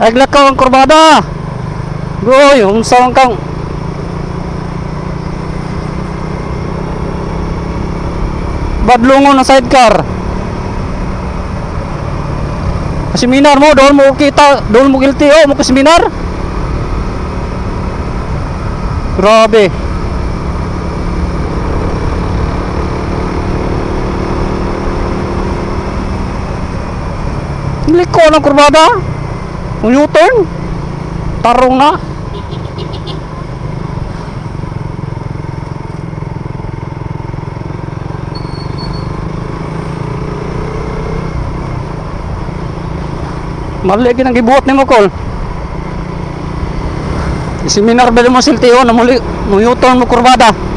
Ay, lakaw ang kurbada. Goy, unsang kang Badlungon ng sidecar. Seminar mo, doon mo kita, doon mo guilty, oh, mo seminar. Grabe. Liko ng kurbada. U-turn. Tarong na. Mali ginang gibuhat ni mo kol. Seminar ba mo siltiyo na muli mo U-turn mo kurbada.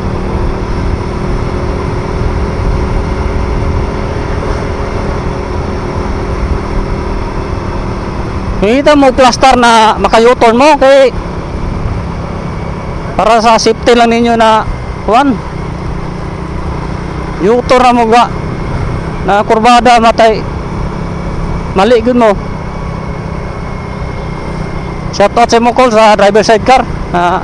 Kita mo plaster na makayuton mo kay para sa safety lang ninyo na kuan. Yutor na mo ga na kurbada matay. Mali gud mo. Shout out sa mo call sa driver side car. Na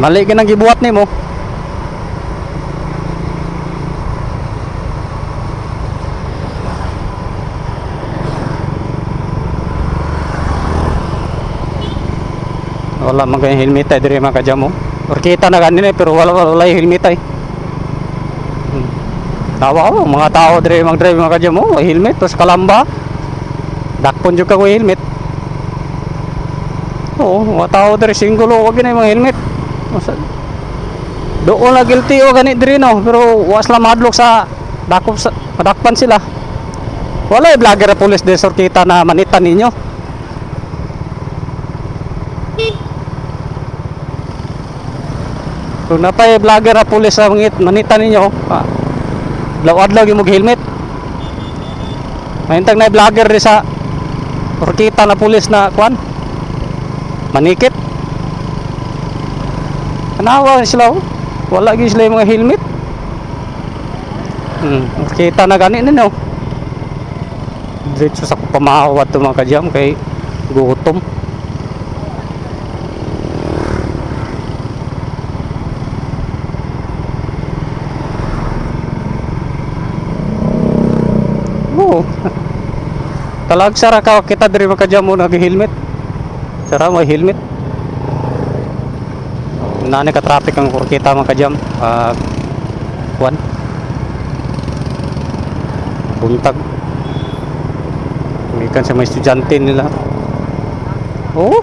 Mali gid ang gibuhat nimo. Wala man helmet ay dire mga kadyamo or kita na kanina eh, pero wala wala, wala yung helmet ay hmm. tawa ko mga tao dire mag drive mga may helmet tapos kalamba. Dakpon juga ko helmet. Oo mga tao dire single gina yung mga helmet. Doon na guilty o ganit dire no? Pero was lang madlok sa dakop sa madakpan sila. Wala yung vlogger na police de sir kita na manitan ninyo Kung napay vlogger na pulis sa mangit manita ninyo, pa. Law-adlaw yung mag-helmet. Mahintag na vlogger rin sa or kita na pulis na kwan. Manikit. Kanawa sila oh. Wala gyud sila yung mga helmet. Hmm, kita na gani ninyo. Diretso sa pamawat to mga kadyam kay gutom. Oo. Talag sara ka kita diri makadya mo nag helmet. Sara may helmet. Nani ka traffic ang kita makadya ah kuan. Buntag. Mikan sa mga estudyante nila. Oo.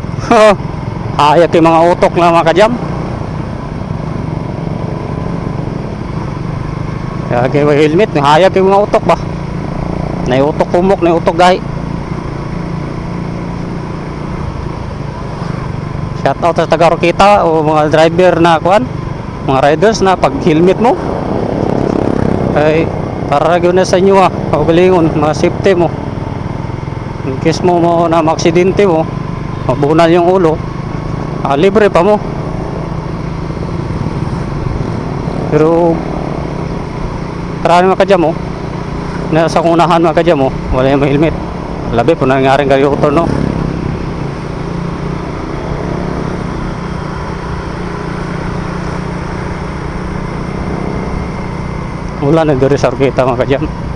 Hayag yung mga utok na makadya. Kaya kayo helmet, hayag yung mga utok ba? Naiutok kumok, naiutok gahi. Shout out sa taga Rokita o mga driver na kuan, mga riders na pag helmet mo. Ay para gyud na sa inyo ah, pagalingon, mga safety mo. In case mo mo na maaksidente mo, mabunan yung ulo, ah, libre pa mo. Pero karami makadya mo, nasa kunahan mga kadya mo wala yung helmet. Labi po nangyaring kayo ito no? Wala na doon sa kita mga